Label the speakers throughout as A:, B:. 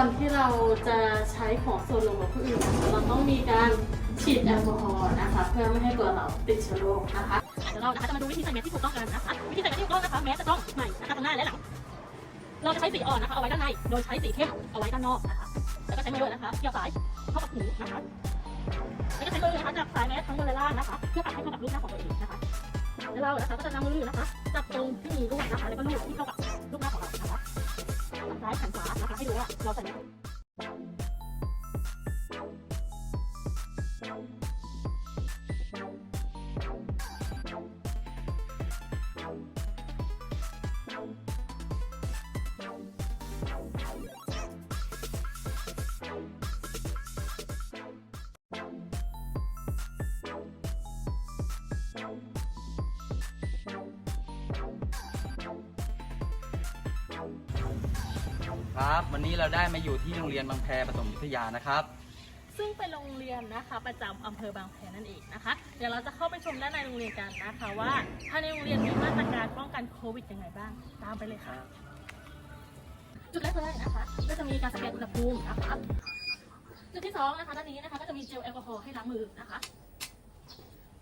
A: อนที่เราจะใช้ของส่วนรวมกับผู้อื่นเราต้องมีการฉีดแอลกอฮอล์นะคะ เพื่อไม่ให้ตัวเราติดเชื้อโรคนะคะเดี๋ยวเราจะมาดูวิธีใส่แมสที่ถูกต้องกันนะคะวิธีใส่แมสที่ถูกต้องนะคะแมสจะต้องใหม่นะคะทั้งหน้าและหลังเราจะใช้สีอ่อนนะคะเอาไว้ด้านในโดยใช้สีเข้มเอาไว้ด้านนอกนะคะแล้วก็ใช้มือนะคะเกี่ยวสายเข้ากับหูนะคะแล้วก็ใช้มือนะคะจับสายแมสทั้งบนและล่างนะคะ เพื่อปรับให้เข้ากับรูปหน้าของตัวเองนะคดี๋ยวเรานะคะก็จะนำมือนะคะจับตรงที่มีรูปนะคะแล้วก็รูปที่เข้ากับรูปหน้าของเรา วานะค
B: ครับ วันนี้เราได้มาอยู่ที่โรงเรียนบางแพปฐมวิทยานะครับ
A: ซึ่งเป็นโรงเรียนนะคะ ประจำอำเภอบางแพนั่นเองนะคะ เดี๋ยวเราจะเข้าไปชมด้านในโรงเรียนกันนะคะว่าภายในโรงเรียนมีมาตรการป้องกันโควิดยังไงบ้าง ตามไปเลยค่ะ จุดแรกเลยนะคะ ก็จะมีการสแกนอุณหภูมินะคะจุดที่สองนะคะด้านนี้นะคะก็จะมีเจลแอลกอฮอล์ให้ล้างมือนะคะ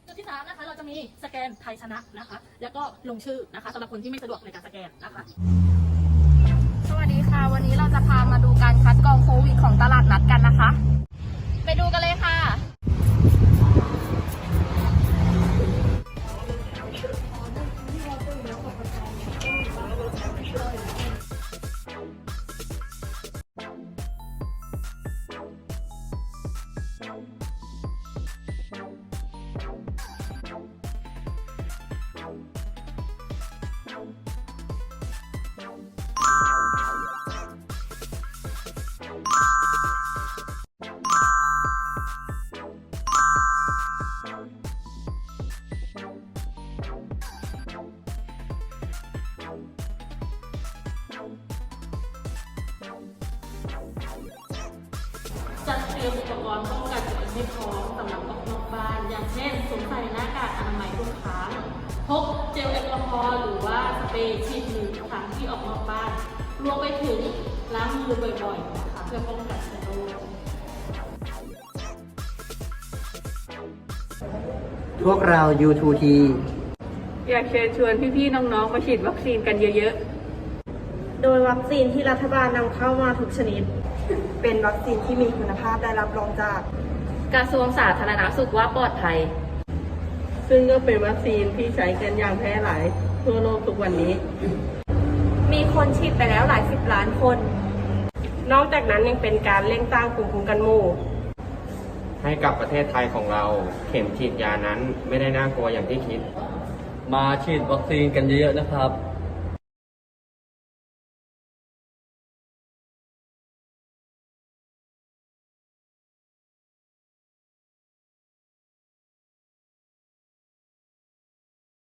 A: จุดที่สามนะคะเราจะมีสแกนไทยชนะนะคะ แล้วก็ลงชื่อนะคะสำหรับคนที่ไม่สะดวกในการสแกนนะคะ
C: สวัสดีค่ะ วันนี้เราจะพามาดูการคัดกรองโควิดของตลาดนัดกันนะคะ ไปดูกันเลยค่ะ
A: จัดเตรียมอุปกรณ์ป้องกันตัวเองให้พร้อมสำหรับออกนอกบ้าน อย่างเช่นสวมใส่หน้ากากอนามัยทุกครั้งพกเจลแอลกอฮอล์หรือว่าสเปรย์ฉีดมือทุกครั้งที่ออกนอกบ้าน รวมไปถึงล้างมือบ่อยๆนะคะเพื่อป้องกันเชื้อโรค
D: พวกเรา U2T
E: อยากเชิญชวนพี่ๆ น้องๆ มาฉีดวัคซีนกันเยอะ
F: โดยวัคซีนที่รัฐบาลนำเข้ามาทุกชนิด เป็นวัคซีนที่มีคุณภาพได้รับรองจาก
C: กระทรวงสาธารณสุขว่าปลอดภัย
E: ๆ ซึ่งก็เป็นวัคซีนที่ใช้กันอย่างแพร่หลายทั่วโลกทุกวันนี้
F: มีคนฉีดไปแล้วหลายสิบล้านคน
E: นอกจากนั้นยังเป็นการเร่งสร้างภูมิคุ้มกันหมู่
G: ให้กับประเทศไทยของเรา เข็มฉีดยานั้นไม่ได้น่ากลัวอย่างที่คิด
B: มาฉีดวัคซีนกันเยอะๆนะครับ